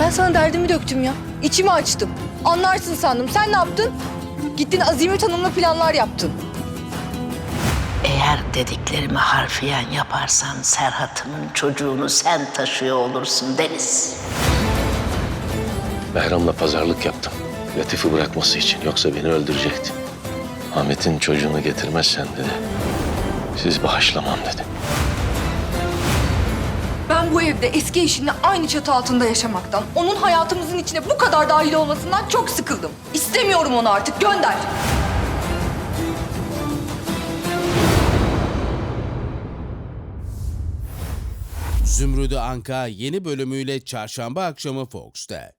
Ben sana derdimi döktüm ya. İçimi açtım. Anlarsın sandım. Sen ne yaptın? Gittin Azimet Hanım'la planlar yaptın. Eğer dediklerimi harfiyen yaparsan Serhat'ımın çocuğunu sen taşıyor olursun Deniz. Behram'la pazarlık yaptım. Latif'i bırakması için. Yoksa beni öldürecekti. Ahmet'in çocuğunu getirmezsen dedi. Siz bağışlamam dedi. Bu evde eski eşinle aynı çatı altında yaşamaktan, onun hayatımızın içine bu kadar dahil olmasından çok sıkıldım. İstemiyorum onu artık. Gönder. Zümrüdü Anka yeni bölümüyle çarşamba akşamı Fox'ta.